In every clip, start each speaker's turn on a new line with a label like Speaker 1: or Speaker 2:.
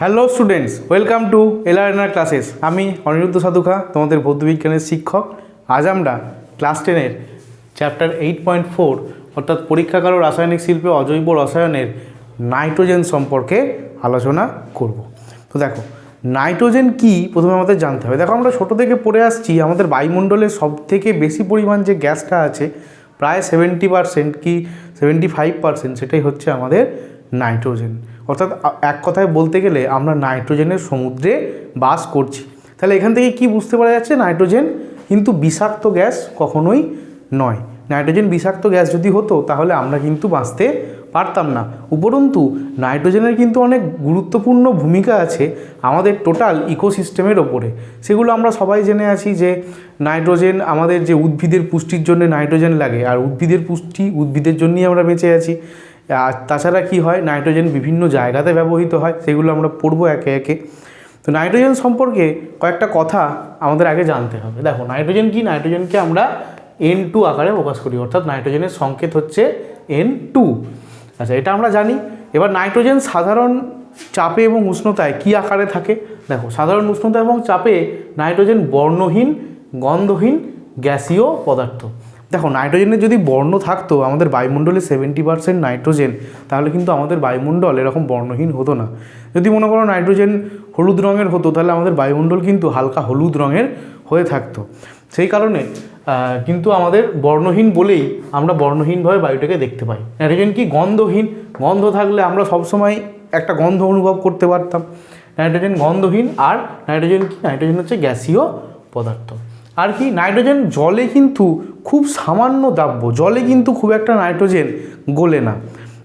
Speaker 1: Hello students welcome to L R N R classes আমি অনিরুদ্ধ সাধুখা, তোমাদের ভৌতবিজ্ঞানের শিক্ষক। আজ আমরা ক্লাস টেনের চ্যাপ্টার এইট পয়েন্ট ফোর অর্থাৎ পরীক্ষাগার ও রাসায়নিক শিল্পে অজৈব রসায়নের নাইট্রোজেন সম্পর্কে আলোচনা করব। তো দেখো নাইট্রোজেন কি প্রথমে আমাদের জানতে হবে। দেখো, আমরা ছোটো থেকে পড়ে আসছি, আমাদের বায়ুমণ্ডলে সব থেকে বেশি পরিমাণ যে গ্যাসটা আছে, প্রায় সেভেন্টি পারসেন্ট কি সেভেন্টি ফাইভ পারসেন্ট সেটাই হচ্ছে আমাদের নাইট্রোজেন অর্থাৎ এক কথায় বলতে গেলে আমরা নাইট্রোজেনের সমুদ্রে বাস করছি। তাহলে এখান থেকে কি বুঝতে পারা যাচ্ছে? নাইট্রোজেন কিন্তু বিষাক্ত গ্যাস কখনোই নয়। নাইট্রোজেন বিষাক্ত গ্যাস যদি হতো, তাহলে আমরা কিন্তু বাঁচতে পারতাম না। উপরন্তু, নাইট্রোজেনের কিন্তু অনেক গুরুত্বপূর্ণ ভূমিকা আছে আমাদের টোটাল ইকোসিস্টেমের ওপরে। সেগুলো আমরা সবাই জেনে আছি যে নাইট্রোজেন আমাদের যে উদ্ভিদের পুষ্টির জন্য নাইট্রোজেন লাগে, আর উদ্ভিদের পুষ্টি উদ্ভিদের জন্যই আমরা বেঁচে আছি। আর তাছাড়া কি হয়? নাইট্রোজেন বিভিন্ন জায়গাতে ব্যবহৃত হয়, সেগুলো আমরা পড়ব একে একে। তো নাইট্রোজেন সম্পর্কে কয়েকটা কথা আমাদের আগে জানতে হবে। দেখো, নাইট্রোজেন কি? নাইট্রোজেনকে আমরা এন টু আকারে প্রকাশ করি, অর্থাৎ নাইট্রোজেনের সংকেত হচ্ছে এন টু আচ্ছা এটা আমরা জানি। এবার নাইট্রোজেন সাধারণ চাপে এবং উষ্ণতায় কি আকারে থাকে? দেখো, সাধারণ উষ্ণতা এবং চাপে নাইট্রোজেন বর্ণহীন, গন্ধহীন, গ্যাসীয় পদার্থ। দেখো নাইট্রোজেনের যদি বর্ণ থাকতো, আমাদের বায়ুমণ্ডলে সেভেন্টি পার্সেন্ট নাইট্রোজেন তাহলে কিন্তু আমাদের বায়ুমণ্ডল এরকম বর্ণহীন হতো না। যদি মনে করো নাইট্রোজেন হলুদ রঙের হতো, তাহলে আমাদের বায়ুমণ্ডল কিন্তু হালকা হলুদ রঙের হয়ে থাকতো। সেই কারণে কিন্তু আমাদের বর্ণহীন বলেই আমরা বর্ণহীনভাবে বায়ুটাকে দেখতে পাই। নাইট্রোজেন কি? গন্ধহীন। গন্ধ থাকলে আমরা সবসময় একটা গন্ধ অনুভব করতে পারতাম। নাইট্রোজেন গন্ধহীন আর নাইট্রোজেন কি? নাইট্রোজেন হচ্ছে গ্যাসীয় পদার্থ। আর কি নাইট্রোজেন জলে কিন্তু খুব সামান্য দাব্য জলে কিন্তু খুব একটা নাইট্রোজেন গলে না।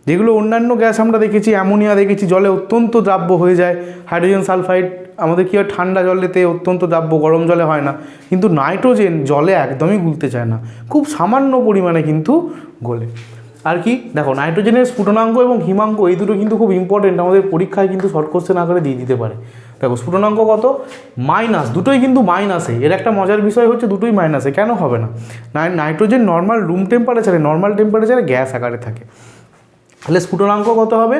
Speaker 1: যেগুলো অন্যান্য গ্যাস আমরা দেখেছি, অ্যামোনিয়া দেখেছি, জলে অত্যন্ত দ্রাব্য হয়ে যায়। হাইড্রোজেন সালফাইড, আমাদের কী হয়, ঠান্ডা জলেতে অত্যন্ত দ্রাব্য, গরম জলে হয় না। কিন্তু নাইট্রোজেন জলে একদমই গুলতে চায় না। খুব সামান্য পরিমাণে কিন্তু গলে। আর কি, দেখো, নাইট্রোজেনের স্ফুটনাঙ্ক এবং হিমাঙ্গ এই দুটো কিন্তু খুব ইম্পর্টেন্ট আমাদের পরীক্ষায় কিন্তু শর্ট কোশ্চেন আকারে দিয়ে দিতে পারে। দেখো, স্ফুটনাঙ্ক কত? মাইনাস, দুটোই কিন্তু মাইনাসে এর একটা মজার বিষয় হচ্ছে দুটোই মাইনাসে কেন হবে না? নাইট্রোজেন নর্মাল রুম টেম্পারেচারে নর্মাল টেম্পারেচারে গ্যাস আকারে থাকে। তাহলে স্ফুটনাঙ্ক কত হবে?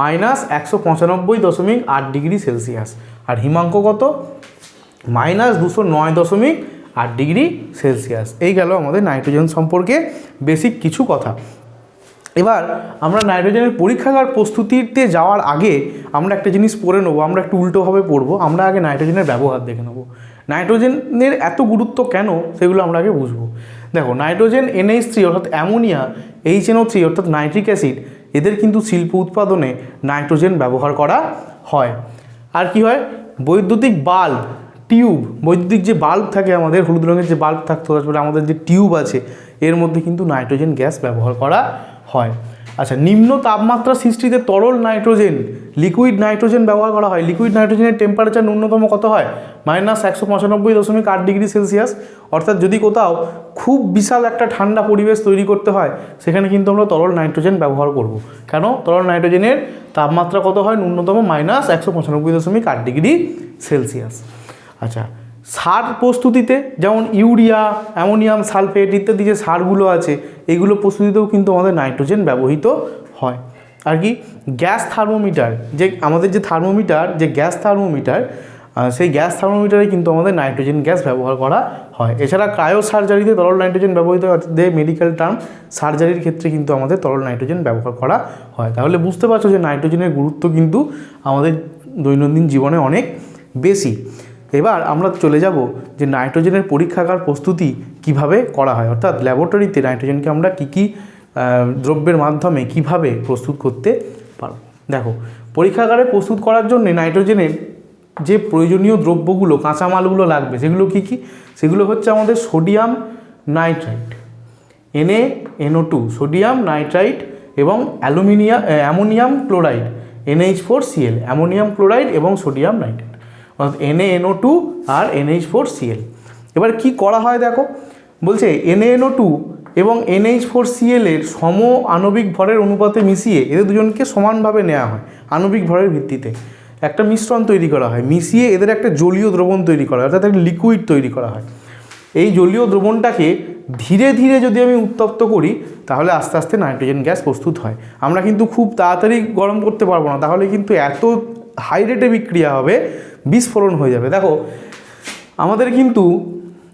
Speaker 1: মাইনাস একশো পঁচানব্বই দশমিক আট ডিগ্রি সেলসিয়াস। আর হিমাঙ্ক কত? মাইনাস দুশো নয় দশমিক আট ডিগ্রি সেলসিয়াস। এই গেল আমাদের নাইট্রোজেন সম্পর্কে বেসিক কিছু কথা। এবার আমরা নাইট্রোজেনের পরীক্ষাগার প্রস্তুতিতে যাওয়ার আগে আমরা একটা জিনিস পড়ে নেব, আমরা একটু উল্টোভাবে পড়ব, আমরা আগে নাইট্রোজেনের ব্যবহার দেখে নেব। নাইট্রোজেনের এত গুরুত্ব কেন সেগুলো আমরা আগে বুঝব। দেখো, নাইট্রোজেন এনএইচ থ্রি অর্থাৎ ammonia H N O three অর্থাৎ নাইট্রিক অ্যাসিড, এদের কিন্তু শিল্প উৎপাদনে নাইট্রোজেন ব্যবহার করা হয়। আর কি হয়? বৈদ্যুতিক বাল্ব, টিউব, বৈদ্যুতিক যে বাল্ব থাকে আমাদের, হলুদ রঙের যে বাল্ব থাকতো, তারপরে আমাদের যে টিউব আছে, এর মধ্যে কিন্তু নাইট্রোজেন গ্যাস ব্যবহার করা হয়। আচ্ছা নিম্ন তাপমাত্রা সৃষ্টিতে তরল নাইট্রোজেন, লিকুইড নাইট্রোজেন ব্যবহার করা হয়। লিকুইড নাইট্রোজেনের টেম্পারেচার ন্যূনতম কত হয়? মাইনাস একশো পঁচানব্বই দশমিক আট ডিগ্রি সেলসিয়াস। অর্থাৎ যদি কোথাও খুব বিশাল একটা ঠান্ডা পরিবেশ তৈরি করতে হয়, সেখানে কিন্তু আমরা তরল নাইট্রোজেন ব্যবহার করব। কেন? তরল নাইট্রোজেনের তাপমাত্রা কত হয়? ন্যূনতম মাইনাস একশো পঁচানব্বই দশমিক আট ডিগ্রি সেলসিয়াস। আচ্ছা সার প্রস্তুতিতে, যেমন ইউরিয়া, অ্যামোনিয়াম সালফেট ইত্যাদি যে সারগুলো আছে, এগুলো প্রস্তুতিতেও কিন্তু আমাদের নাইট্রোজেন ব্যবহৃত হয়। আর কি, গ্যাস থার্মোমিটার, যে আমাদের যে থার্মোমিটার, যে গ্যাস থার্মোমিটার সেই গ্যাস থার্মোমিটারে কিন্তু আমাদের নাইট্রোজেন গ্যাস ব্যবহার করা হয়। এছাড়া ক্রায়ো সার্জারিতে তরল নাইট্রোজেন ব্যবহৃত হয় মেডিকেল টার্ম, সার্জারির ক্ষেত্রে কিন্তু আমাদের তরল নাইট্রোজেন ব্যবহার করা হয়। তাহলে বুঝতে পারছ যে নাইট্রোজেনের গুরুত্ব কিন্তু আমাদের দৈনন্দিন জীবনে অনেক বেশি। এবার আমরা চলে যাব যে নাইট্রোজেনের পরীক্ষাগার প্রস্তুতি কীভাবে করা হয়। অর্থাৎ ল্যাবরেটরিতে নাইট্রোজেনকে আমরা কী কী দ্রব্যের মাধ্যমে কীভাবে প্রস্তুত করতে পারব। দেখো, পরীক্ষাগারে প্রস্তুত করার জন্য নাইট্রোজেনের যে প্রয়োজনীয় দ্রব্যগুলো, কাঁচামালগুলো লাগবে, সেগুলো কী কী? সেগুলো হচ্ছে আমাদের sodium nitrite N A N O two sodium nitrite এবং aluminium ammonium chloride N H four C L ammonium chloride এবং সোডিয়াম নাইট্রাইট অর্থাৎ N A N O two R N H four C L এবার কি করা হয় দেখো, বলছে N A N O two এবং এনএইচ ফোর সিএলের সম আণবিক ভরের অনুপাতে মিশিয়ে এদের দুজনকে সমানভাবে নেওয়া হয় আণবিক ভরের ভিত্তিতে। একটা মিশ্রণ তৈরি করা হয়, মিশিয়ে এদের একটা জলীয় দ্রবণ তৈরি করা হয়, অর্থাৎ একটা লিকুইড তৈরি করা হয়। এই জলীয় দ্রবণটাকে ধীরে ধীরে যদি আমি উত্তপ্ত করি, তাহলে আস্তে আস্তে নাইট্রোজেন গ্যাস প্রস্তুত হয়। আমরা কিন্তু খুব তাড়াতাড়ি গরম করতে পারব না, তাহলে কিন্তু এত হাই রেটে বিক্রিয়া হবে বিস্ফোরণ হয়ে যাবে। দেখো, আমাদের কিন্তু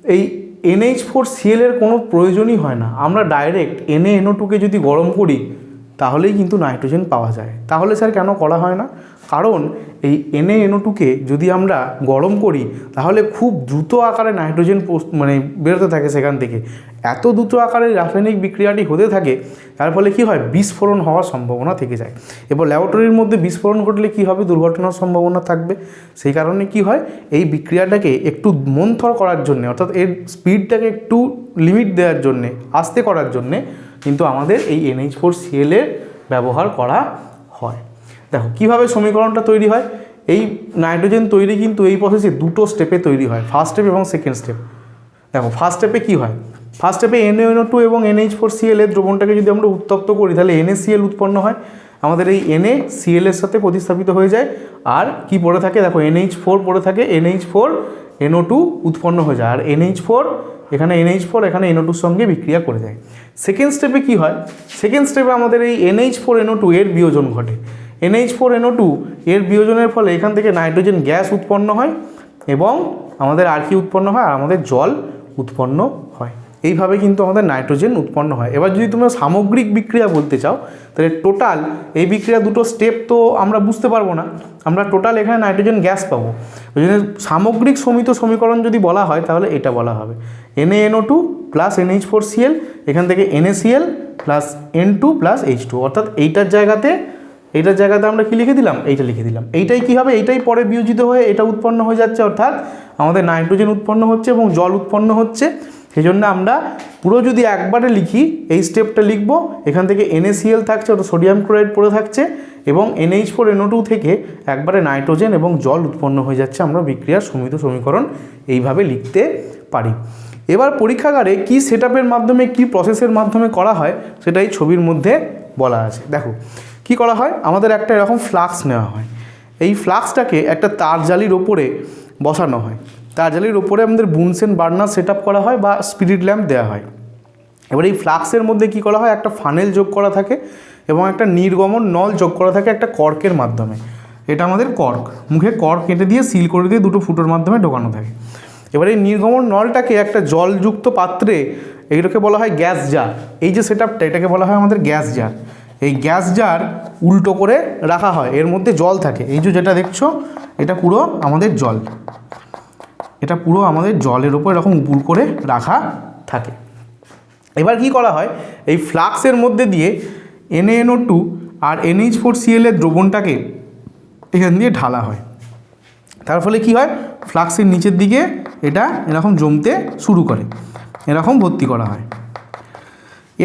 Speaker 1: এই এনএইচ ফোর সিএলের কোনো প্রয়োজনই হয় না। আমরা ডাইরেক্ট এনএ এনও টুকে যদি গরম করি, তাহলেই কিন্তু নাইট্রোজেন পাওয়া যায়। তাহলে স্যার কেন করা হয় না? কারণ এই এনএ এনও টুকে যদি আমরা গরম করি, তাহলে খুব দ্রুত আকারে নাইট্রোজেন মানে বেরোতে থাকে সেখান থেকে। এত দ্রুত আকারে রাসায়নিক বিক্রিয়াটি হতে থাকে, তার ফলে কি হয়? বিস্ফোরণ হওয়ার সম্ভাবনা থেকে যায়। এবার ল্যাবরেটরির মধ্যে বিস্ফোরণ ঘটলে কি হবে? দুর্ঘটনার সম্ভাবনা থাকবে। সেই কারণে কি হয়? এই বিক্রিয়াটাকে একটু মন্থর করার জন্য, অর্থাৎ এর স্পিডটাকে একটু লিমিট দেওয়ার জন্যে, আস্তে করার জন্যে কিন্তু আমাদের এই এনএইচ ফোর সিএলের ব্যবহার করা হয়। দেখো, কীভাবে সমীকরণটা তৈরি হয়? এই নাইট্রোজেন তৈরি কিন্তু এই প্রসেসে দুটো স্টেপে তৈরি হয় ফার্স্ট স্টেপ এবং সেকেন্ড স্টেপ দেখো ফার্স্ট স্টেপে কী হয়? ফার্স্ট স্টেপে এনএনও টু এবং N H four C L এর দ্রবণটাকে যদি আমরা উত্তপ্ত করি, তাহলে এনএসিএল উৎপন্ন হয়। আমাদের এই এনএ সিএল এর সাথে প্রতিস্থাপিত হয়ে যায়। আর কি পড়ে থাকে? দেখো এনএইচ ফোর পড়ে থাকে এনএইচ ফোর এনও টু উৎপন্ন হয়ে যায়। আর এনএইচ ফোর এখানে এনএইচ ফোর এখানে এনও টুর সঙ্গে বিক্রিয়া করে যায় সেকেন্ড স্টেপে কী হয়? সেকেন্ড স্টেপে আমাদের এই এনএইচ ফোর এনও টু এর বিয়োজন ঘটে। এনএইচ ফোর এনও টু এর বিয়োজনের ফলে এখান থেকে নাইট্রোজেন গ্যাস উৎপন্ন হয় এবং আমাদের আর কি উৎপন্ন হয় আর আমাদের জল উৎপন্ন হয়। এইভাবে কিন্তু আমাদের নাইট্রোজেন উৎপন্ন হয়। এবার যদি তোমরা সামগ্রিক বিক্রিয়া বলতে চাও, তাহলে টোটাল এই বিক্রিয়া দুটো স্টেপ তো আমরা বুঝতে পারব না। আমরা টোটাল এখানে নাইট্রোজেন গ্যাস পাবো। ওই জন্য সামগ্রিক সমিত সমীকরণ যদি বলা হয়, তাহলে এটা বলা হবে। N A N O two plus N H four C L এখান থেকে N A C L plus N two plus H two অর্থাৎ এইটার জায়গাতে এইটার জায়গাতে আমরা কি লিখে দিলাম? এইটা লিখে দিলাম। এইটাই কি হবে? এইটাই পরে বিয়োজিত হয়ে এটা উৎপন্ন হয়ে যাচ্ছে, অর্থাৎ আমাদের নাইট্রোজেন উৎপন্ন হচ্ছে এবং জল উৎপন্ন হচ্ছে। সেই জন্য আমরা পুরো যদি একবারে লিখি, এই স্টেপটা লিখব, এখান থেকে এনএসিএল থাকছে, অর্থাৎ সোডিয়াম ক্লোরাইড পড়ে থাকছে এবং এনএইচ ফোর এনও টু থেকে একবারে নাইট্রোজেন এবং জল উৎপন্ন হয়ে যাচ্ছে আমরা বিক্রিয়ার সমিত সমীকরণ এইভাবে লিখতে পারি। এবার পরীক্ষাগারে কি সেট মাধ্যমে, কি প্রসেসের মাধ্যমে করা হয় সেটাই ছবির মধ্যে বলা আছে। দেখো কি করা হয়? আমাদের একটা এরকম ফ্লাক্স নেওয়া হয়। এই ফ্লাক্সটাকে একটা তার জালির ওপরে বসানো হয়। তার জালির ওপরে আমাদের বুনসেন বার্নার সেট করা হয় বা স্পিরিট ল্যাম্প দেওয়া হয়। এবার এই ফ্লাক্সের মধ্যে কি করা হয়? একটা ফানেল যোগ করা থাকে এবং একটা নির্গমন নল যোগ করা থাকে একটা কর্কের মাধ্যমে। এটা আমাদের কর্ক। মুখে কর্ক কেটে দিয়ে, সিল করে দিয়ে দুটো ফুটোর মাধ্যমে ঢোকানো থাকে। এবার এই নির্গমন নলটাকে একটা জলযুক্ত পাত্রে এইটাকে বলা হয় গ্যাস জার। এই যে সেট এটাকে বলা হয় আমাদের গ্যাস জার। এই গ্যাস জার উল্টো করে রাখা হয়, এর মধ্যে জল থাকে। এই যে যেটা দেখছ, এটা পুরো আমাদের জল। এটা পুরো আমাদের জলের ওপর এরকম উপুর করে রাখা থাকে। এবার কি করা হয়, এই ফ্লাক্সের মধ্যে দিয়ে এনএনও টু আর এনএইচ ফোর সিএলের দ্রবণটাকে এখান দিয়ে ঢালা হয়। তার ফলে কি হয় ফ্লাক্সের নিচের দিকে এটা এরকম জমতে শুরু করে, এরকম ভর্তি করা হয়।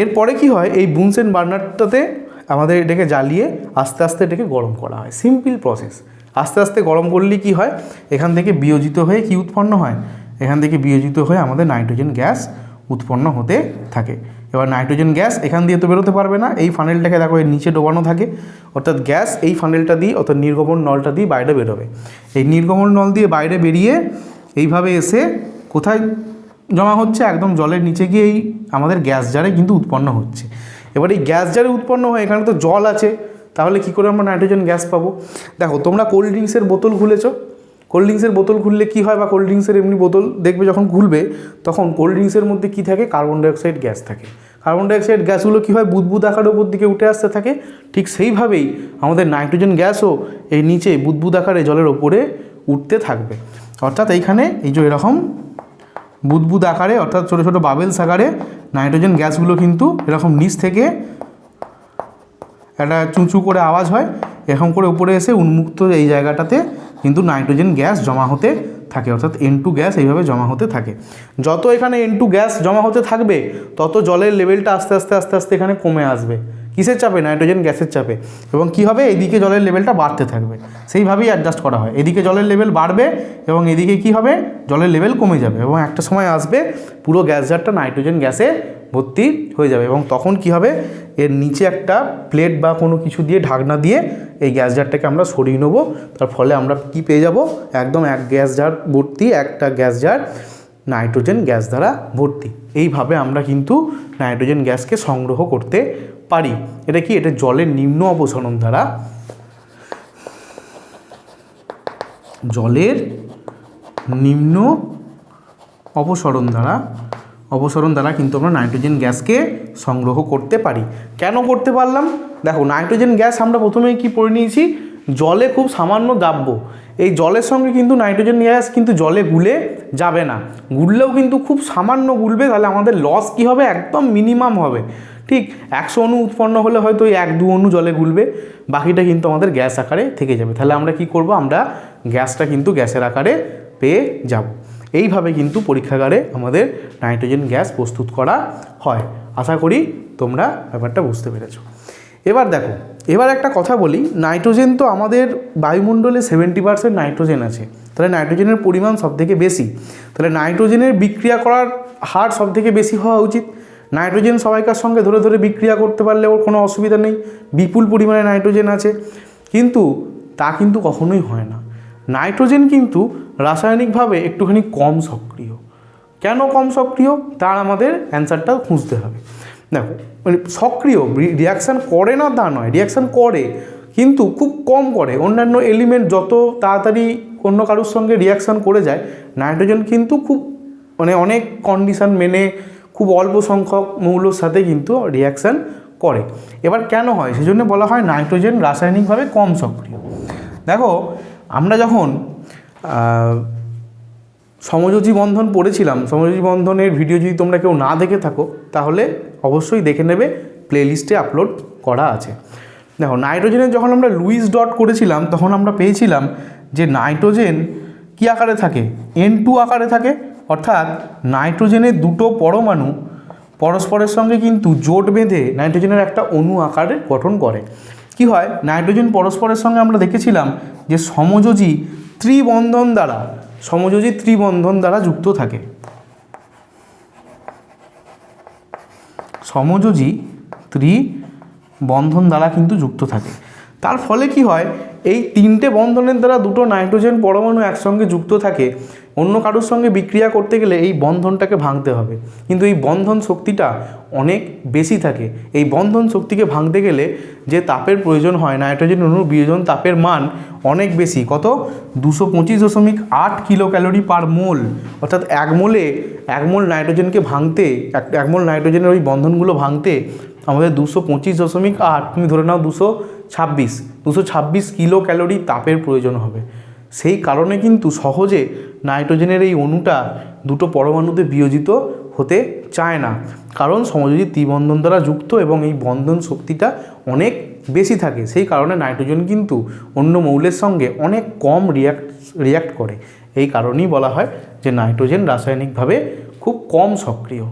Speaker 1: এরপরে কি হয়, এই বুনসেন বার্নারটাতে আমাদের এটাকে জ্বালিয়ে আস্তে আস্তে এটাকে গরম করা হয়। সিম্পল প্রসেস আস্তে আস্তে গরম করলে কি হয়? এখান থেকে বিয়োজিত হয়ে কি উৎপন্ন হয়? এখান থেকে বিয়োজিত হয়ে আমাদের নাইট্রোজেন গ্যাস উৎপন্ন হতে থাকে। এবার নাইট্রোজেন গ্যাস এখান দিয়ে তো বেরোতে পারবে না। এই ফানেলটাকে দেখো, এর নিচে ডোবানো থাকে। অর্থাৎ গ্যাস এই ফানেলটা দিয়ে, অর্থাৎ নির্গমন নলটা দিয়ে বাইরে বেরোবে। এই নির্গমন নল দিয়ে বাইরে বেরিয়ে এইভাবে এসে কোথায় জমা হচ্ছে? একদম জলের নিচে গিয়ে এই আমাদের গ্যাস জারে কিন্তু উৎপন্ন হচ্ছে। এবার এই গ্যাস যারে উৎপন্ন হয়, এখানে তো জল আছে, তাহলে কি করে আমরা নাইট্রোজেন গ্যাস পাবো? দেখো, তোমরা কোল্ড ড্রিঙ্কসের বোতল খুলেছো। কোল্ড ড্রিঙ্কসের বোতল খুললে কী হয় বা কোল্ড ড্রিঙ্কসের এমনি বোতল দেখবে যখন খুলবে, তখন কোল্ড ড্রিঙ্কসের মধ্যে কী থাকে? কার্বন ডাইঅক্সাইড গ্যাস থাকে। কার্বন ডাইঅক্সাইড গ্যাসগুলো কী হয়? বুদবুদ আকারের উপর দিকে উঠে আসতে থাকে। ঠিক সেইভাবেই আমাদের নাইট্রোজেন গ্যাসও এই নিচে বুদবুদ আকারে জলের ওপরে উঠতে থাকবে। অর্থাৎ এইখানে এই যে এরকম বুদবুদ আকারে, অর্থাৎ ছোটো ছোটো বাবেলস আকারে নাইট্রোজেন গ্যাসগুলো কিন্তু এরকম নিচ থেকে একটা চুঁচু করে আওয়াজ হয়। এরকম করে উপরে এসে উন্মুক্ত এই জায়গাটাতে কিন্তু নাইট্রোজেন গ্যাস জমা হতে থাকে, অর্থাৎ এন টু গ্যাস এইভাবে জমা হতে থাকে। যত এখানে এন টু গ্যাস জমা হতে থাকবে, তত জলের লেভেলটা আস্তে আস্তে আস্তে আস্তে এখানে কমে আসবে। কিসের চাপে? নাইট্রোজেন গ্যাসের চাপে। এবং কী হবে? এদিকে জলের লেভেলটা বাড়তে থাকবে। সেইভাবেই অ্যাডজাস্ট করা হয়। এদিকে জলের লেভেল বাড়বে এবং এদিকে কি হবে? জলের লেভেল কমে যাবে এবং একটা সময় আসবে পুরো গ্যাস জারটা নাইট্রোজেন গ্যাসে ভর্তি হয়ে যাবে এবং তখন কি হবে? এর নিচে একটা প্লেট বা কোনো কিছু দিয়ে ঢাকনা দিয়ে এই গ্যাস জারটাকে আমরা সরিয়ে নেব। তার ফলে আমরা কি পেয়ে যাব? একদম এক গ্যাস জার ভর্তি, একটা গ্যাস জার নাইট্রোজেন গ্যাস দ্বারা ভর্তি। এইভাবে আমরা কিন্তু নাইট্রোজেন গ্যাসকে সংগ্রহ করতে পারি। এটা কি? এটা জলের নিম্ন অপসারণ দ্বারা জলের নিম্ন অপসরণ দ্বারা অপসরণ দ্বারা কিন্তু আমরা নাইট্রোজেন গ্যাসকে সংগ্রহ করতে পারি। কেন করতে পারলাম? দেখো, নাইট্রোজেন গ্যাস আমরা প্রথমেই কি পড়ে নিয়েছি? জলে খুব সামান্য দাব্য। এই জলের সঙ্গে কিন্তু নাইট্রোজেন গ্যাস কিন্তু জলে গুলে যাবে না। গুললেও কিন্তু খুব সামান্য গুলবে, তাহলে আমাদের লস কি হবে? একদম মিনিমাম হবে। ঠিক একশো অণু উৎপন্ন হলে হয়তো ওই এক দু অণু জলে গুলবে, বাকিটা কিন্তু আমাদের গ্যাস আকারে থেকে যাবে। তাহলে আমরা কি করব? আমরা গ্যাসটা কিন্তু গ্যাসের আকারে পেয়ে যাব। এইভাবে কিন্তু পরীক্ষাগারে আমাদের নাইট্রোজেন গ্যাস প্রস্তুত করা হয়। আশা করি তোমরা ব্যাপারটা বুঝতে পেরেছ। এবার দেখো, এবার একটা কথা বলি, নাইট্রোজেন তো আমাদের বায়ুমণ্ডলে সেভেন্টি পার্সেন্ট নাইট্রোজেন আছে। তাহলে নাইট্রোজেনের পরিমাণ সবথেকে বেশি। তাহলে নাইট্রোজেনের বিক্রিয়া করার হার সবথেকে বেশি হওয়া উচিত। নাইট্রোজেন সবাইকার সঙ্গে ধরে ধরে বিক্রিয়া করতে পারলে ওর কোনো অসুবিধা নেই, বিপুল পরিমাণে নাইট্রোজেন আছে। কিন্তু তা কিন্তু কখনোই হয় না। নাইট্রোজেন কিন্তু রাসায়নিকভাবে একটুখানি কম সক্রিয়। কেন কম সক্রিয়? তার আমাদের অ্যান্সারটা খুঁজতে হবে। দেখো মানে সক্রিয় রিয়াকশান করে না তা নয়, রিয়াকশান করে, কিন্তু খুব কম করে। অন্যান্য এলিমেন্ট যত তাড়াতাড়ি অন্য কারোর সঙ্গে রিয়াকশান করে যায়, নাইট্রোজেন কিন্তু খুব মানে অনেক কন্ডিশন মেনে খুব অল্প সংখ্যক মৌলর সাথে কিন্তু রিয়াকশান করে। এবার কেন হয়? সেজন্য বলা হয় নাইট্রোজেন রাসায়নিকভাবে কম সক্রিয়। দেখো, আমরা যখন সমযোজী বন্ধন পড়েছিলাম, সমযোজী বন্ধনের ভিডিও যদি তোমরা কেউ না দেখে থাকো, তাহলে অবশ্যই দেখে নেবে প্লেলিস্টে আপলোড করা আছে। দেখো, নাইট্রোজেনের যখন আমরা লুইস ডট করেছিলাম, তখন আমরা পেয়েছিলাম যে নাইট্রোজেন কী আকারে থাকে? এন টু আকারে থাকে। অর্থাৎ নাইট্রোজেনের দুটো পরমাণু পরস্পরের সঙ্গে কিন্তু জোট বেঁধে নাইট্রোজেনের একটা অণু আকারে গঠন করে। কি হয়? নাইট্রোজেন পরস্পরের সঙ্গে আমরা দেখেছিলাম যে সমযোজী ত্রিবন্ধন দ্বারা, সমযোজী ত্রিবন্ধন দ্বারা যুক্ত থাকে। সমযোজী ত্রিবন্ধন দ্বারা কিন্তু যুক্ত থাকে। তার ফলে কি হয়? এই তিনটে বন্ধনের দ্বারা দুটো নাইট্রোজেন পরমাণু একসঙ্গে যুক্ত থাকে, অন্য কারোর সঙ্গে বিক্রিয়া করতে গেলে এই বন্ধনটাকে ভাঙতে হবে। কিন্তু এই বন্ধন শক্তিটা অনেক বেশি থাকে। এই বন্ধন শক্তিকে ভাঙতে গেলে যে তাপের প্রয়োজন হয়, নাইট্রোজেন অণুর বিয়োজন তাপের মান অনেক বেশি। কত? দুশো পঁচিশ দশমিক আট কিলো ক্যালোরি পার মোল। অর্থাৎ এক মোলে, এক মোল নাইট্রোজেনকে ভাঙতে, এক মোল নাইট্রোজেনের ওই বন্ধনগুলো ভাঙতে আমাদের দুশো পঁচিশ দশমিক আট, তুমি ধরে নাও দুশো ছাব্বিশ, দুশো ছাব্বিশ কিলো ক্যালোরি তাপের প্রয়োজন হবে। সেই কারণে কিন্তু সহজে নাইট্রোজেনের এই অণুটা দুটো পরমাণুতে বিয়োজিত হতে চায় না। কারণ সমযোজী ত্রিবন্ধন দ্বারা যুক্ত এবং এই বন্ধন শক্তিটা অনেক বেশি থাকে। সেই কারণে নাইট্রোজেন কিন্তু অন্য মৌলের সঙ্গে অনেক কম রিয়াক্ট রিয়াক্ট করে। এই কারণেই বলা হয় যে নাইট্রোজেন রাসায়নিকভাবে খুব কম সক্রিয়।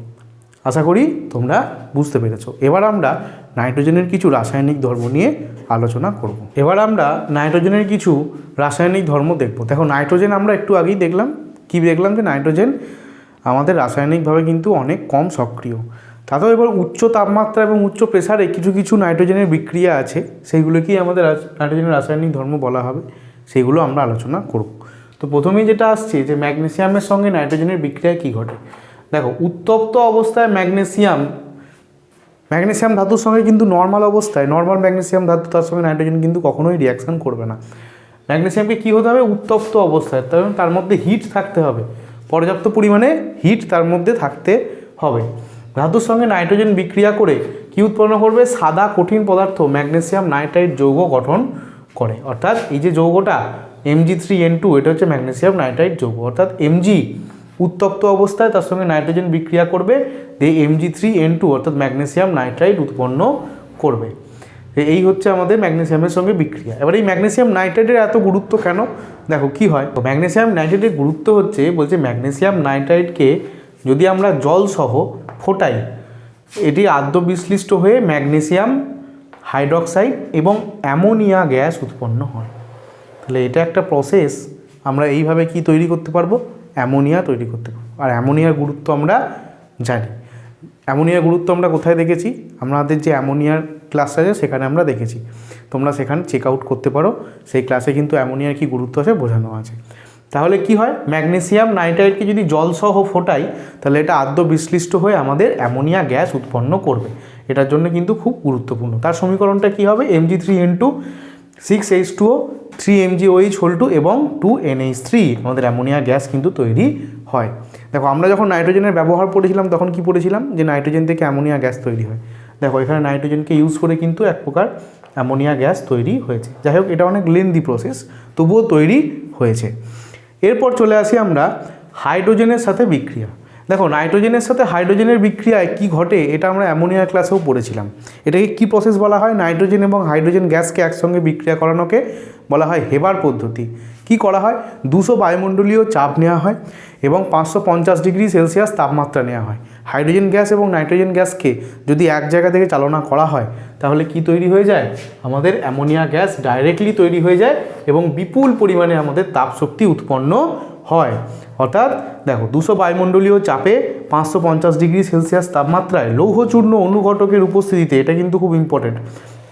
Speaker 1: আশা করি তোমরা বুঝতে পেরেছ। এবার আমরা নাইট্রোজেনের কিছু রাসায়নিক ধর্ম নিয়ে আলোচনা করব। এবার আমরা নাইট্রোজেনের কিছু রাসায়নিক ধর্ম দেখব। দেখো, নাইট্রোজেন আমরা একটু আগেই দেখলাম। কি দেখলাম যে নাইট্রোজেন আমাদের রাসায়নিকভাবে কিন্তু অনেক কম সক্রিয়। তাতেও এবার উচ্চ তাপমাত্রা এবং উচ্চ প্রেসারে কিছু কিছু নাইট্রোজেনের বিক্রিয়া আছে। সেইগুলোকেই আমাদের নাইট্রোজেনের রাসায়নিক ধর্ম বলা হবে। সেগুলো আমরা আলোচনা করব। তো প্রথমেই যেটা আসছে যে ম্যাগনেসিয়ামের সঙ্গে নাইট্রোজেনের বিক্রিয়া কী ঘটে? দেখো, উত্তপ্ত অবস্থায় ম্যাগনেসিয়াম ম্যাগনেসিয়াম ধাতুর সঙ্গে কিন্তু নর্মাল অবস্থায় নর্মাল ম্যাগনেসিয়াম ধাতু তার সঙ্গে নাইট্রোজেন কিন্তু কখনোই রিয়াকশন করবে না। ম্যাগনেসিয়ামকে কী হতে হবে? উত্তপ্ত অবস্থায়, তার তার মধ্যে হিট থাকতে হবে। পর্যাপ্ত পরিমাণে হিট তার মধ্যে থাকতে হবে। ধাতুর সঙ্গে নাইট্রোজেন বিক্রিয়া করে কি উৎপন্ন করবে? সাদা কঠিন পদার্থ ম্যাগনেসিয়াম নাইট্রাইট যৌগ গঠন করে। অর্থাৎ এই যে যৌগটা M G three N two এটা হচ্ছে ম্যাগনেসিয়াম নাইট্রাইট যৌগ। অর্থাৎ এমজি উত্তপ্ত অবস্থায় তার সঙ্গে নাইট্রোজেন বিক্রিয়া করবে দিয়ে M G three N two অর্থাৎ ম্যাগনেসিয়াম নাইট্রাইট উৎপন্ন করবে। এই হচ্ছে আমাদের ম্যাগনেসিয়ামের সঙ্গে বিক্রিয়া। এবার এই ম্যাগনেসিয়াম নাইট্রাইটের এত গুরুত্ব কেন? দেখো, কি হয়? ম্যাগনেসিয়াম নাইট্রাইটের গুরুত্ব হচ্ছে, বলছে ম্যাগনেসিয়াম নাইট্রাইটকে যদি আমরা জল সহ ফোটাই, এটি আদ্য বিশ্লিষ্ট হয়ে ম্যাগনেসিয়াম হাইড্রক্সাইড এবং অ্যামোনিয়া গ্যাস উৎপন্ন হয়। তাহলে এটা একটা প্রসেস, আমরা এইভাবে কি তৈরি করতে পারব? অ্যামোনিয়া তৈরি করতে পারব। আর অ্যামোনিয়ার গুরুত্ব আমরা জানি। অ্যামোনিয়ার গুরুত্ব আমরা কোথায় দেখেছি? আমাদের যে অ্যামোনিয়ার ক্লাস আছে সেখানে আমরা দেখেছি। তোমরা সেখানে চেক আউট করতে পারো। সেই ক্লাসে কিন্তু অ্যামোনিয়ার কি গুরুত্ব আছে বোঝানো আছে। তাহলে কি হয়? ম্যাগনেসিয়াম নাইট্রাইটকে যদি জলসহ ফোটাই, তাহলে এটা আদ্য বিশ্লিষ্ট হয়ে আমাদের অ্যামোনিয়া গ্যাস উৎপন্ন করবে। এটার জন্য কিন্তু খুব গুরুত্বপূর্ণ। তার সমীকরণটা কি হবে? M G three N two six H two three M G O H whole two এবং টু এনএইচ থ্রি আমাদের অ্যামোনিয়া গ্যাস কিন্তু তৈরি হয়। দেখো, আমরা যখন নাইট্রোজেনের ব্যবহার পড়েছিলাম, তখন কি পড়েছিলাম? যে নাইট্রোজেন থেকে অ্যামোনিয়া গ্যাস তৈরি হয়। দেখো, এখানে নাইট্রোজেনকে ইউজ করে কিন্তু এক প্রকার অ্যামোনিয়া গ্যাস তৈরি হয়েছে। যাই হোক, এটা অনেক লেন্দি প্রসেস তবুও তৈরি হয়েছে। এরপর চলে আসি আমরা হাইড্রোজেনের সাথে বিক্রিয়া। দেখো নাইট্রোজেনের সাথে হাইড্রোজেনের বিক্রিয়ায় কি ঘটে এটা আমরা অ্যামোনিয়া ক্লাসেও পড়েছিলাম। এটাকে কি প্রসেস বলা হয়? নাইট্রোজেন এবং হাইড্রোজেন গ্যাসকে একসঙ্গে বিক্রিয়া করানোকে বলা হয় হেবার পদ্ধতি। কি করা হয়? দুশো বায়ুমণ্ডলীয় চাপ নেওয়া হয় এবং পাঁচশো পঞ্চাশ ডিগ্রি সেলসিয়াস তাপমাত্রা নেওয়া হয়। হাইড্রোজেন গ্যাস এবং নাইট্রোজেন গ্যাসকে যদি এক জায়গা থেকে চালনা করা হয়, তাহলে কি তৈরি হয়ে যায়? আমাদের অ্যামোনিয়া গ্যাস ডাইরেক্টলি তৈরি হয়ে যায় এবং বিপুল পরিমাণে আমাদের তাপশক্তি উৎপন্ন হয়। অর্থাৎ দেখো, দুশো বায়ুমণ্ডলীয় চাপে পাঁচশো পঞ্চাশ ডিগ্রি সেলসিয়াস তাপমাত্রায় লৌহচূর্ণ অনুঘটকের উপস্থিতিতে, এটা কিন্তু খুব ইম্পর্টেন্ট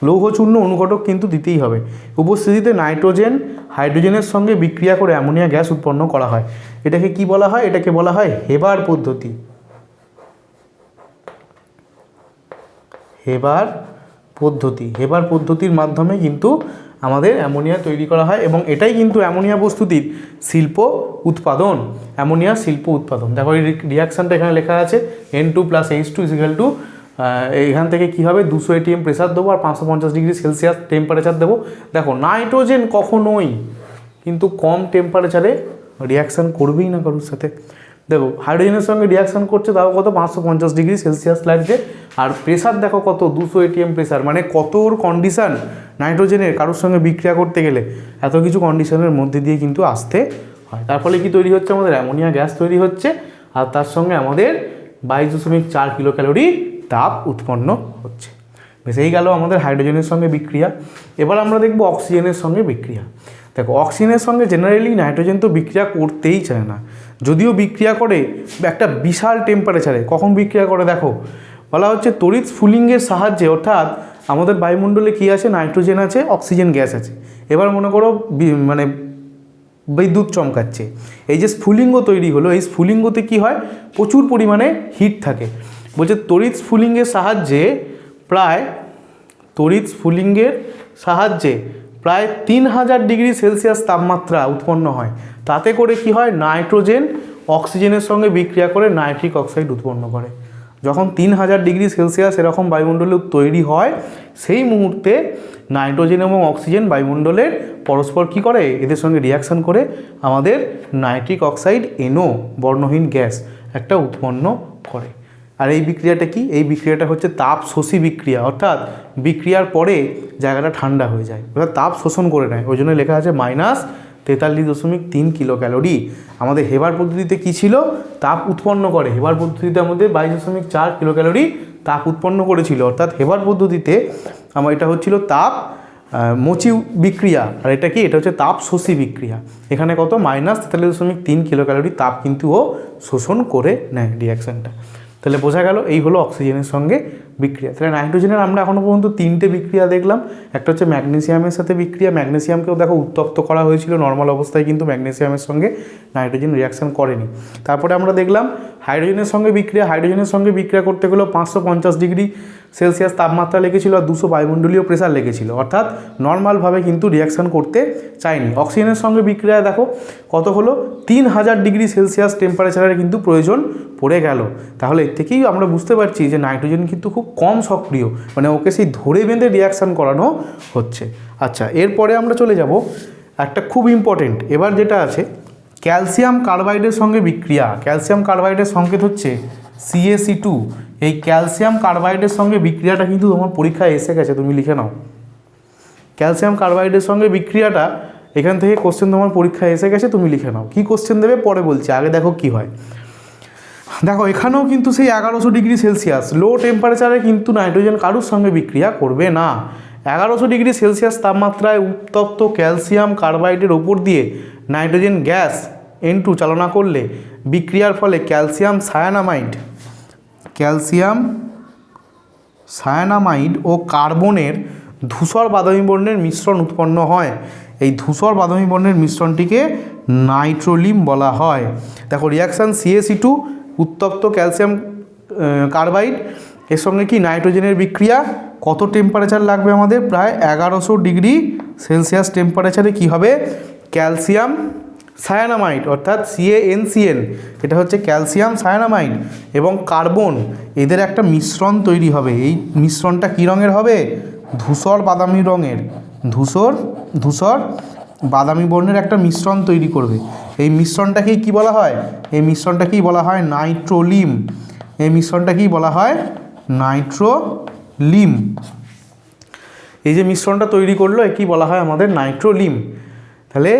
Speaker 1: লৌহচূর্ণ অনুঘটক কিন্তু দিতেই হবে। উপস্থিতিতে নাইট্রোজেন, হাইড্রোজেনের সঙ্গে বিক্রিয়া করে অ্যামোনিয়া গ্যাস উৎপন্ন করা হয়। এটাকে কি বলা হয়? এটাকে বলা হয় হেবার পদ্ধতি। হেবার পদ্ধতি। হেবার পদ্ধতির মাধ্যমে কিন্তু আমাদের অ্যামোনিয়া তৈরি করা হয় এবং এটাই কিন্তু অ্যামোনিয়া প্রস্তুতির শিল্প উৎপাদন, অ্যামোনিয়া শিল্প উৎপাদন। দেখো এই রিয়াকশানটা এখানে লেখা আছে N two plus H two equal to এখান থেকে কী হবে? দুশো এটিএম প্রেসার দেবো আর পাঁচশো পঞ্চাশ ডিগ্রি সেলসিয়াস টেম্পারেচার দেবো। দেখো নাইট্রোজেন কখনোই কিন্তু কম টেম্পারেচারে রিয়াকশান করবেই না কারোর সাথে। দেখো হাইড্রোজেনের সঙ্গে রিয়াকশান করছে, তাও কত পাঁচশো পঞ্চাশ ডিগ্রি সেলসিয়াস লাগছে। আর প্রেশার দেখো কত, দুশো এটিএম প্রেসার মানে কত ওর কন্ডিশান নাইট্রোজেনের কারোর সঙ্গে বিক্রিয়া করতে গেলে। এত কিছু কন্ডিশনের মধ্যে দিয়ে কিন্তু আসতে হয়। তার ফলে কী তৈরি হচ্ছে আমাদের? অ্যামোনিয়া গ্যাস তৈরি হচ্ছে, আর তার সঙ্গে আমাদের বাইশ দশমিক চার কিলো ক্যালোরি তাপ উৎপন্ন হচ্ছে। বেশ, এই গেল আমাদের হাইড্রোজেনের সঙ্গে বিক্রিয়া। এবার আমরা দেখব অক্সিজেনের সঙ্গে বিক্রিয়া। দেখো অক্সিজেনের সঙ্গে জেনারেলি নাইট্রোজেন তো বিক্রিয়া করতেই চায় না। যদিও বিক্রিয়া করে, একটা বিশাল টেম্পারেচারে কখন বিক্রিয়া করে দেখো? বলা হচ্ছে তড়িৎ স্ফুলিঙ্গের সাহায্যে, অর্থাৎ আমাদের বায়ুমণ্ডলে কী আছে? নাইট্রোজেন আছে, অক্সিজেন গ্যাস আছে। এবার মনে করো মানে বিদ্যুৎ চমকাচ্ছে। এই যে স্ফুলিঙ্গ তৈরি হলো, এই স্ফুলিঙ্গতে কি হয়? প্রচুর পরিমাণে হিট থাকে। বলছে তড়িৎ স্ফুলিঙ্গের সাহায্যে প্রায়, তড়িৎ স্ফুলিঙ্গের সাহায্যে প্রায় তিন হাজার ডিগ্রি সেলসিয়াস তাপমাত্রা উৎপন্ন হয়। তাতে করে কি হয়? নাইট্রোজেন অক্সিজেনের সঙ্গে বিক্রিয়া করে নাইট্রিক অক্সাইড উৎপন্ন করে। যখন তিন হাজার ডিগ্রি সেলসিয়াস এরকম বায়ুমণ্ডলে তৈরি হয়, সেই মুহূর্তে নাইট্রোজেন এবং অক্সিজেন বায়ুমণ্ডলের পরস্পর কি করে? এদের সঙ্গে রিয়াকশন করে আমাদের নাইট্রিক অক্সাইড এনো বর্ণহীন গ্যাস, একটা উৎপন্ন করে। আর এই বিক্রিয়াটা কি? এই বিক্রিয়াটা হচ্ছে তাপ শোষী বিক্রিয়া, অর্থাৎ বিক্রিয়ার পরে জায়গাটা ঠান্ডা হয়ে যায়। অর্থাৎ তাপ শোষণ করে নেয়। ওই জন্য লেখা আছে মাইনাস তেতাল্লিশ দশমিক তিন কিলো ক্যালোরি আমাদের হেবার পদ্ধতিতে কি ছিল? তাপ উৎপন্ন করে। হেবার পদ্ধতিতে আমাদের বাইশ দশমিক চার কিলো ক্যালোরি তাপ উৎপন্ন করেছিল। অর্থাৎ হেবার পদ্ধতিতে আমার এটা হচ্ছিল তাপ মোচি বিক্রিয়া। আর এটা কি? এটা হচ্ছে তাপ শোষী বিক্রিয়া। এখানে কত? মাইনাস তেতাল্লিশ দশমিক তিন কিলো ক্যালোরি তাপ কিন্তু ও শোষণ করে নেয় রিয়াকশানটা তাহলে বোঝা গেল, এই হলো অক্সিজেনের সঙ্গে বিক্রিয়া। তাহলে নাইট্রোজেনের আমরা এখনও পর্যন্ত তিনটে বিক্রিয়া দেখলাম। একটা হচ্ছে ম্যাগনেসিয়ামের সাথে বিক্রিয়া। ম্যাগনেসিয়ামকেও দেখো উত্তপ্ত করা হয়েছিল। নর্মাল অবস্থায় কিন্তু ম্যাগনেসিয়ামের সঙ্গে নাইট্রোজেন রিয়াকশান করেনি। তারপরে আমরা দেখলাম হাইড্রোজেনের সঙ্গে বিক্রিয়া, হাইড্রোজেনের সঙ্গে বিক্রিয়া করতে গেলেও পাঁচশো পঞ্চাশ ডিগ্রি সেলসিয়াস তাপমাত্রা লেগেছিল আর দুশো বায়ুমণ্ডলীয় প্রেসার লেগেছিল। অর্থাৎ নর্মালভাবে কিন্তু রিয়াকশান করতে চায়নি। অক্সিজেনের সঙ্গে বিক্রিয়া দেখো কত হলো? তিন হাজার ডিগ্রি সেলসিয়াস টেম্পারেচারের কিন্তু প্রয়োজন পড়ে গেল। তাহলে এর থেকেই আমরা বুঝতে পারছি যে নাইট্রোজেন কিন্তু খুব কম সক্রিয় মানে ওকে সেই ধরে বেঁধে রিয়াকশান করানো হচ্ছে। আচ্ছা এরপরে আমরা চলে যাব একটা খুব ইম্পর্টেন্ট এবার যেটা আছে ক্যালসিয়াম কার্বাইডের সঙ্গে বিক্রিয়া। ক্যালসিয়াম কার্বাইডের সংকেত হচ্ছে সিএসি টু এই ক্যালসিয়াম কার্বাইডের সঙ্গে বিক্রিয়াটা কিন্তু তোমার পরীক্ষায় এসে গেছে, তুমি লিখে নাও। ক্যালসিয়াম কার্বাইডের সঙ্গে বিক্রিয়াটা, এখান থেকে কোশ্চেন তোমার পরীক্ষায় এসে গেছে, তুমি লিখে নাও। কী কোশ্চেন দেবে? পরে বলছি, আগে দেখো কি হয়। দেখো, এখানেও কিন্তু সেই এগারোশো ডিগ্রি সেলসিয়াস। লো টেম্পারেচারে কিন্তু নাইট্রোজেন কারুর সঙ্গে বিক্রিয়া করবে না। এগারোশো ডিগ্রি সেলসিয়াস তাপমাত্রায় উত্তপ্ত ক্যালসিয়াম কার্বাইডের ওপর দিয়ে নাইট্রোজেন গ্যাস এন টু চালনা করলে বিক্রিয়ার ফলে ক্যালসিয়াম সায়ানামাইড ক্যালসিয়াম সায়ানামাইড ও কার্বনের ধূসর বাদামি বর্ণের মিশ্রণ উৎপন্ন হয়। এই ধূসর বাদামি বর্ণের মিশ্রণটিকে নাইট্রোলিম বলা হয়। দেখো reaction C A C two উত্তপ্ত ক্যালসিয়াম কার্বাইড, এর সঙ্গে কি নাইট্রোজেনের বিক্রিয়া? কত টেম্পারেচার লাগবে আমাদের? প্রায় এগারোশো ডিগ্রি সেলসিয়াস টেম্পারেচারে কি হবে? ক্যালসিয়াম সায়ানামাইড, অর্থাৎ সিএএনসিএন এটা হচ্ছে ক্যালসিয়াম সায়ানামাইড এবং কার্বন, এদের একটা মিশ্রণ তৈরি হবে। এই মিশ্রণটা কী রঙের হবে? ধূসর বাদামি রঙের। ধূসর ধূসর বাদামি বর্ণের একটা মিশ্রণ তৈরি করবে। এই মিশ্রণটাকেই কি বলা হয়? এই মিশ্রণটাকেই বলা হয় নাইট্রোলিম। এই মিশ্রণটাকেই বলা হয় নাইট্রোলিম। এই যে মিশ্রণটা তৈরি করল, একেই বলা হয় আমাদের নাইট্রোলিম। তাহলে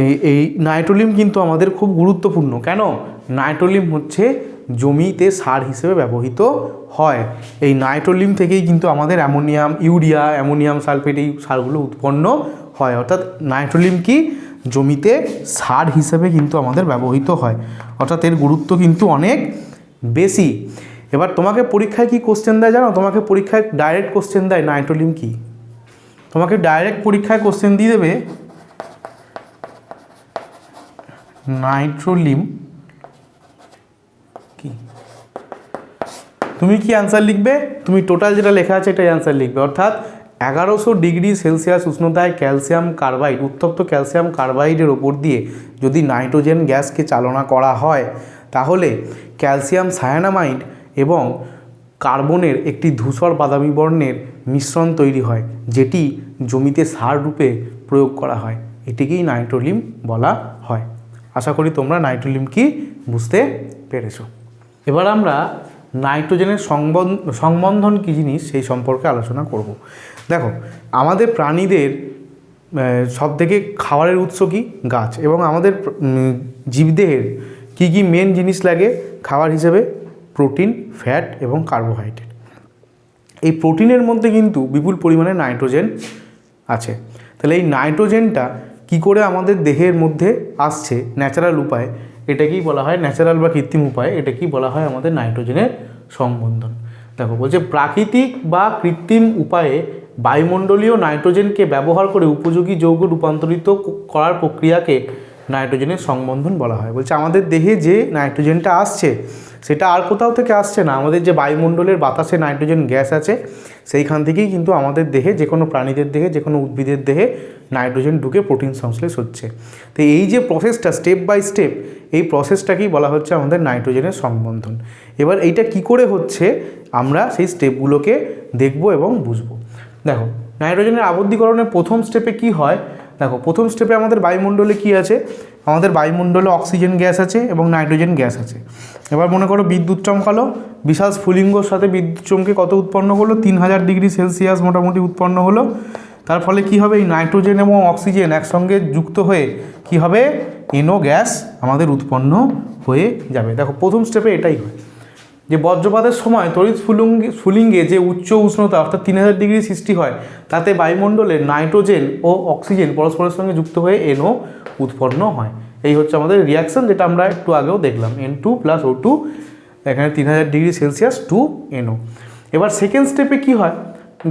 Speaker 1: এই এই নাইট্রোলিম কিন্তু আমাদের খুব গুরুত্বপূর্ণ। কেন? নাইট্রোলিম হচ্ছে জমিতে সার হিসেবে ব্যবহৃত হয়। এই নাইট্রোলিম থেকেই কিন্তু আমাদের অ্যামোনিয়াম, ইউরিয়া, অ্যামোনিয়াম সালফেট এই সারগুলো উৎপন্ন হয়। অর্থাৎ নাইট্রোলিম কি? জমিতে সার হিসেবে কিন্তু আমাদের ব্যবহৃত হয়। অর্থাৎ এর গুরুত্ব কিন্তু অনেক বেশি। এবার তোমাকে পরীক্ষায় কি কোশ্চেন দেয় জানো? তোমাকে পরীক্ষায় ডাইরেক্ট কোশ্চেন দেয় নাইট্রোলিম কি? তোমাকে ডাইরেক্ট পরীক্ষায় কোশ্চেন দিয়ে দেবে নাইট্রোলিম কি? তুমি কি অ্যান্সার লিখবে? তুমি টোটাল যেটা লেখা আছে এটাই অ্যান্সার লিখবে। অর্থাৎ এগারোশো ডিগ্রি সেলসিয়াস উষ্ণতায় ক্যালসিয়াম কার্বাইড, উত্তপ্ত ক্যালসিয়াম কার্বাইডের ওপর দিয়ে যদি নাইট্রোজেন গ্যাসকে চালনা করা হয়, তাহলে ক্যালসিয়াম সায়ানামাইড এবং কার্বনের একটি ধূসর বাদামি বর্ণের মিশ্রণ তৈরি হয়, যেটি জমিতে সার রূপে প্রয়োগ করা হয়। এটিকেই নাইট্রোলিম বলা হয়। আশা করি তোমরা নাইট্রোলিম কি বুঝতে পেরেছ। এবার আমরা নাইট্রোজেনের সংবন্ধন কী জিনিস সেই সম্পর্কে আলোচনা করব। দেখো, আমাদের প্রাণীদের সব থেকে খাবারের উৎস কি? গাছ। এবং আমাদের জীবদেহের কী কী মেন জিনিস লাগে? খাবার হিসেবে প্রোটিন, ফ্যাট এবং কার্বোহাইড্রেট। এই প্রোটিনের মধ্যে কিন্তু বিপুল পরিমাণে নাইট্রোজেন আছে। তাহলে এই নাইট্রোজেনটা কি করে আমাদের দেহের মধ্যে আসছে ন্যাচারাল উপায়ে? এটাকেই বলা হয় ন্যাচারাল বা কৃত্রিম উপায়ে। এটাকেই বলা হয় আমাদের নাইট্রোজেনের সংবন্ধন। দেখো, বলছে প্রাকৃতিক বা কৃত্রিম উপায়ে বায়ুমণ্ডলীয় নাইট্রোজেনকে ব্যবহার করে উপযোগী যৌগ রূপান্তরিত করার প্রক্রিয়াকে নাইট্রোজেনের সংবন্ধন বলা হয়। বলছে আমাদের দেহে যে নাইট্রোজেনটা আসছে সেটা আর কোথাও থেকে আসছে না। আমাদের যে বায়ুমণ্ডলের বাতাসে নাইট্রোজেন গ্যাস আছে, সেইখান থেকেই কিন্তু আমাদের দেহে, যে কোনো প্রাণীদের দেহে, যে কোনো উদ্ভিদের দেহে নাইট্রোজেন ঢুকে প্রোটিন সংশ্লেষ হচ্ছে। তো এই যে প্রসেসটা, স্টেপ বাই স্টেপ, এই প্রসেসটাকেই বলা হচ্ছে আমাদের নাইট্রোজেনের সম্বন্ধন। এবার এইটা কি করে হচ্ছে, আমরা সেই স্টেপগুলোকে দেখব এবং বুঝব। দেখো, নাইট্রোজেনের আবদ্ধীকরণের প্রথম স্টেপে কি হয়? দেখো, প্রথম স্টেপে আমাদের বায়ুমণ্ডলে কি আছে? আমাদের বায়ুমণ্ডলে অক্সিজেন গ্যাস আছে এবং নাইট্রোজেন গ্যাস আছে। এবার মনে করো বিদ্যুৎ চমকালো, বিশাল স্ফুলিঙ্গর সাথে বিদ্যুৎ চমকে কত উৎপন্ন হলো? তিন হাজার ডিগ্রি সেলসিয়াস মোটামুটি উৎপন্ন হলো। তার ফলে কি হবে? এই নাইট্রোজেন এবং অক্সিজেন একসঙ্গে যুক্ত হয়ে কি হবে? এনো গ্যাস আমাদের উৎপন্ন হয়ে যাবে। দেখো, প্রথম স্টেপে এটাই হয়। যে বজ্রপাতের সময় তড়িৎ স্ফুলিঙ্গে স্ফুলিঙ্গে যে উচ্চ উষ্ণতা অর্থাৎ তিন হাজার ডিগ্রি সৃষ্টি হয়, তাতে বায়ুমণ্ডলে নাইট্রোজেন ও অক্সিজেন পরস্পরের সঙ্গে যুক্ত হয়ে এনও উৎপন্ন হয়। এই হচ্ছে আমাদের রিয়াকশন যেটা আমরা একটু আগেও দেখলাম N two plus O two এখানে তিন হাজার degree Celsius two N O এবার সেকেন্ড স্টেপে কি হয়?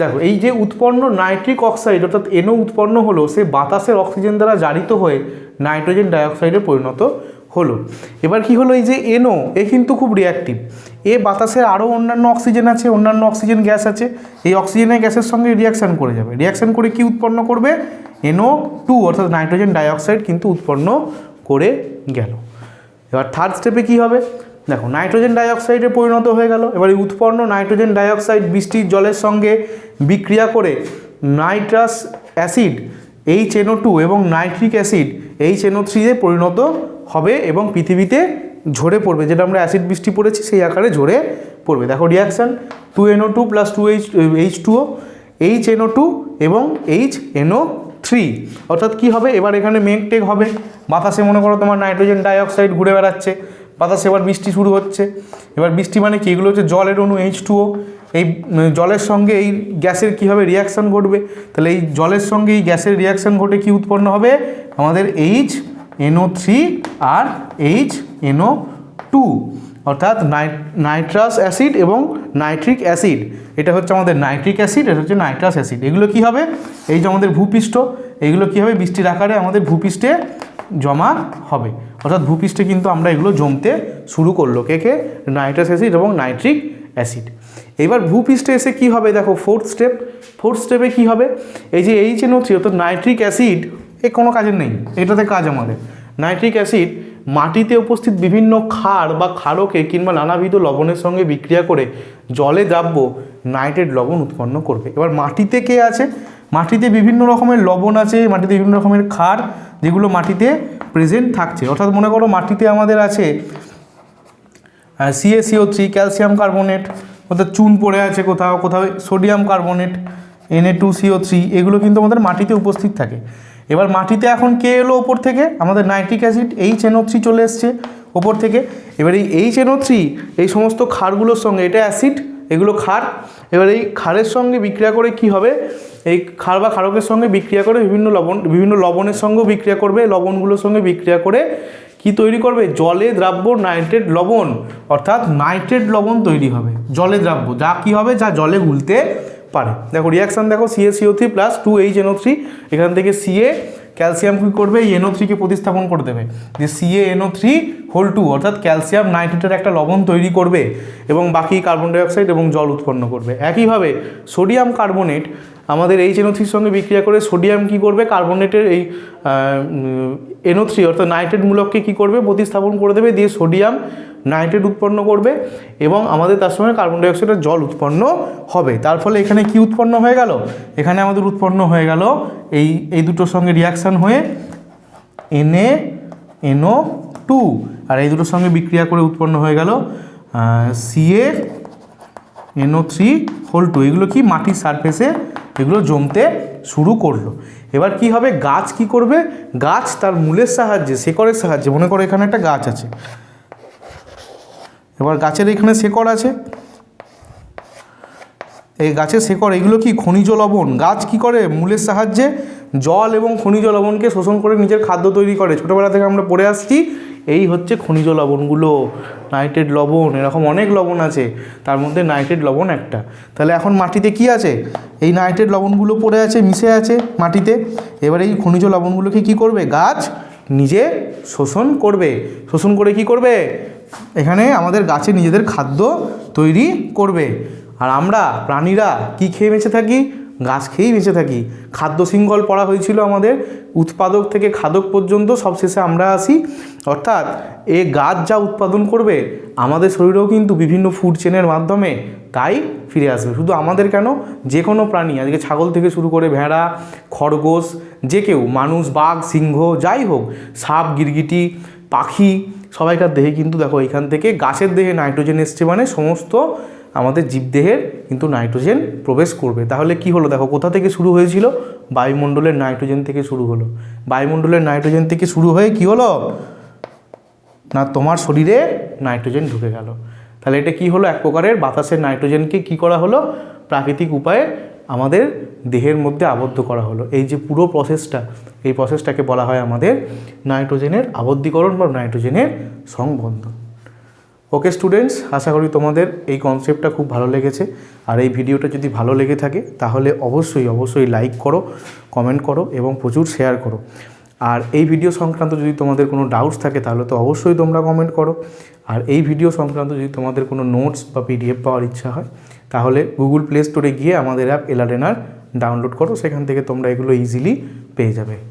Speaker 1: দেখো, এই যে উৎপন্ন নাইট্রিক অক্সাইড অর্থাৎ এনও উৎপন্ন হলো, সে বাতাসের অক্সিজেন দ্বারা জারিত হয়ে নাইট্রোজেন ডাইঅক্সাইডে পরিণত হলো। এবার কি হলো এই যে এনও এ কিন্তু খুব রিয়াক্টিভ এ বাতাসের আরও অন্যান্য অক্সিজেন আছে, অন্যান্য অক্সিজেন গ্যাস আছে। এই অক্সিজেনের গ্যাসের সঙ্গে রিয়াকশান করে যাবে। রিয়াকশান করে কি উৎপন্ন করবে? এনও টু অর্থাৎ নাইট্রোজেন ডাইঅক্সাইড কিন্তু উৎপন্ন করে গেল। এবার থার্ড স্টেপে কি হবে? দেখো নাইট্রোজেন ডাইঅক্সাইডে পরিণত হয়ে গেল। এবার এই উৎপন্ন নাইট্রোজেন ডাইঅক্সাইড বৃষ্টির জলের সঙ্গে বিক্রিয়া করে nitrous acid H N O two এবং nitric acid H N O থ্রিতে পরিণত হবে এবং পৃথিবীতে ঝরে পড়বে। যেটা আমরা অ্যাসিড বৃষ্টি পড়েছি, সেই আকারে ঝরে পড়বে। দেখো reaction two N O two plus two H H two O H N O two এবং এইচ এনও থ্রি অর্থাৎ কী হবে? এবার এখানে মেঘ টেক হবে। বাতাসে মনে করো তোমার নাইট্রোজেন ডাইঅক্সাইড ঘুরে বেড়াচ্ছে। বাতাসে এবার বৃষ্টি শুরু হচ্ছে। এবার বৃষ্টি মানে কি? এগুলো হচ্ছে জলের অণু এইচ টুও এই জলের সঙ্গে এই গ্যাসের কীভাবে রিয়াকশান ঘটবে। তাহলে এই জলের সঙ্গে এই গ্যাসের রিয়াকশান ঘটে কি উৎপন্ন হবে? আমাদের এইচ এনও থ্রি আর এইচ এনও টু অর্থাৎ নাইট্রাস অ্যাসিড এবং নাইট্রিক অ্যাসিড এটা হচ্ছে আমাদের নাইট্রিক অ্যাসিড এটা হচ্ছে নাইট্রাস অ্যাসিড এগুলো কি হবে? এই যে আমাদের ভূপৃষ্ঠ, এগুলো কী হবে? বৃষ্টির আকারে আমাদের ভূপৃষ্ঠে জমা হবে। অর্থাৎ ভূপৃষ্ঠে কিন্তু আমরা এগুলো জমতে শুরু করল। কে কে? নাইট্রাস অ্যাসিড এবং নাইট্রিক অ্যাসিড এবার ভূপৃষ্ঠে এসে কি হবে? দেখো ফোর্থ স্টেপ ফোর্থ স্টেপে কি হবে? এই যে এইচ এন থ্রি অর্থাৎ নাইট্রিক অ্যাসিড এ কোনো কাজের নেই, এটাতে কাজ আমাদের। নাইট্রিক অ্যাসিড মাটিতে উপস্থিত বিভিন্ন ক্ষার বা ক্ষারকে কিংবা নানাবিধ লবণের সঙ্গে বিক্রিয়া করে জলে দ্রাব্য নাইট্রেট লবণ উৎপন্ন করবে। এবার মাটিতে কে আছে? মাটিতে বিভিন্ন রকমের লবণ আছে, মাটিতে বিভিন্ন রকমের ক্ষার যেগুলো মাটিতে প্রেজেন্ট থাকছে। অর্থাৎ মনে করো মাটিতে আমাদের আছে সিএসিও থ্রি ক্যালসিয়াম কার্বনেট অর্থাৎ চুন পড়ে আছে কোথাও কোথাও sodium carbonate NA two CO three এগুলো কিন্তু আমাদের মাটিতে উপস্থিত থাকে। এবার মাটিতে এখন কে এলো ওপর থেকে? আমাদের nitric acid H NO three চলে এসছে ওপর থেকে। এবার এই এইচ এনও থ্রি এই সমস্ত ক্ষারগুলোর সঙ্গে, এটা অ্যাসিড, এগুলো ক্ষার। এবার এই ক্ষারের সঙ্গে বিক্রিয়া করে কি হবে? এই ক্ষার বা ক্ষারকের সঙ্গে বিক্রিয়া করে বিভিন্ন লবণ, বিভিন্ন লবণের সঙ্গেও বিক্রিয়া করবে। লবণগুলোর সঙ্গে বিক্রিয়া করে কি তৈরি করবে? জলে দ্রাব্য নাইট্রেট লবণ, অর্থাৎ নাইট্রেট লবণ তৈরি হবে। জলে দ্রাব্য, যা কি হবে? যা জলে গুলতে পারে। দেখো রিয়াকশান দেখো CA CO three plus two H NO three এখান থেকে সিএ ক্যালসিয়াম কী করবে? এই এনও থ্রিকে প্রতিস্থাপন করে দেবে। যে CA NO three whole two অর্থাৎ ক্যালসিয়াম নাইট্রেটের একটা লবণ তৈরি করবে এবং বাকি কার্বন ডাইঅক্সাইড এবং জল উৎপন্ন করবে। একইভাবে সোডিয়াম কার্বনেট আমাদের এইচ এনও থ্রির সঙ্গে বিক্রিয়া করে সোডিয়াম কী করবে? কার্বনেটের এই এনও থ্রি অর্থাৎ নাইট্রেট মূলককে কী করবে? প্রতিস্থাপন করে দেবে, দিয়ে সোডিয়াম নাইট্রেট উৎপন্ন করবে এবং আমাদের তার সঙ্গে কার্বন ডাইঅক্সাইডের জল উৎপন্ন হবে। তার ফলে এখানে কি উৎপন্ন হয়ে গেল? এখানে আমাদের উৎপন্ন হয়ে গেল এই এই দুটোর সঙ্গে রিয়াকশান হয়ে এনএ এনও টু আর এই দুটোর সঙ্গে বিক্রিয়া করে উৎপন্ন হয়ে গেল CA NO three whole two এগুলো কি? মাটির সারফেসে এগুলো জমতে শুরু করল। এবার কি হবে? গাছ কি করবে? গাছ তার মূলের সাহায্যে, শেকড়ের সাহায্যে, মনে করো এখানে একটা গাছ আছে। এবার গাছের এখানে শেকড় আছে। এই গাছের শেকড়, এগুলো কি? খনিজ লবণ। গাছ কি করে? মূলের সাহায্যে জল এবং খনিজ লবণকে শোষণ করে নিজের খাদ্য তৈরি করে। ছোটোবেলা থেকে আমরা পড়ে আসছি এই হচ্ছে খনিজ লবণগুলো। নাইট্রেট লবণ, এরকম অনেক লবণ আছে। তার মধ্যে নাইট্রেট লবণ একটা। তাহলে এখন মাটিতে কি আছে? এই নাইট্রেট লবণগুলো পড়ে আছে, মিশে আছে মাটিতে। এবার এই খনিজ লবণগুলোকে কি করবে? গাছ নিজে শোষণ করবে। শোষণ করে কি করবে? এখানে আমাদের গাছে নিজেদের খাদ্য তৈরি করবে। আর আমরা প্রাণীরা কি খেয়ে বেঁচে থাকি? গাছ খেয়েই বেঁচে থাকি। খাদ্য শৃঙ্খল পড়া হয়েছিল আমাদের। উৎপাদক থেকে খাদক পর্যন্ত সবশেষে আমরা আসি। অর্থাৎ এ গাছ যা উৎপাদন করবে, আমাদের শরীরেও কিন্তু বিভিন্ন ফুড চেনের মাধ্যমে তাই ফিরে আসবে। শুধু আমাদের কেন? যে কোনো প্রাণী, আজকে ছাগল থেকে শুরু করে ভেড়া, খরগোশ, যে কেউ, মানুষ, বাঘ, সিংহ, যাই হোক, সাপ, গিরগিটি, পাখি, সবাইকার দেহে কিন্তু দেখো এখান থেকে গাছের দেহে নাইট্রোজেন এসছে মানে সমস্ত আমাদের জীবদেহের কিন্তু নাইট্রোজেন প্রবেশ করবে। তাহলে কি হলো? দেখো, কোথা থেকে শুরু হয়েছিল? বায়ুমণ্ডলের নাইট্রোজেন থেকে শুরু হলো। বায়ুমণ্ডলের নাইট্রোজেন থেকে শুরু হয়ে কি হলো? না, তোমার শরীরে নাইট্রোজেন ঢুকে গেল। তাহলে এটা কি হলো? এক প্রকারের বাতাসের নাইট্রোজেনকে কি করা হলো? প্রাকৃতিক উপায়ে আমাদের দেহের মধ্যে আবদ্ধ করা হলো। এই যে পুরো প্রসেসটা এই প্রসেসটাকে বলা হয় আমাদের নাইট্রোজেনের আবদ্ধীকরণ বা নাইট্রোজেনের সংবন্ধন। ওকে স্টুডেন্টস আশা করি তোমাদের এই কনসেপ্টটা খুব ভালো লেগেছে। আর এই ভিডিওটা যদি ভালো লেগে থাকে, তাহলে অবশ্যই অবশ্যই লাইক করো কমেন্ট করো এবং প্রচুর শেয়ার করো। আর এই ভিডিও সংক্রান্ত যদি তোমাদের কোনো ডাউটস থাকে, তাহলে তো অবশ্যই তোমরা কমেন্ট করো। আর এই ভিডিও সংক্রান্ত যদি তোমাদের কোনো নোটস বা পিডিএফ পাওয়ার ইচ্ছা হয়, তাহলে গুগল প্লে স্টোরে গিয়ে আমাদের অ্যাপ এলারেনার ডাউনলোড করো। সেখান থেকে তোমরা এগুলো ইজিলি পেয়ে যাবে।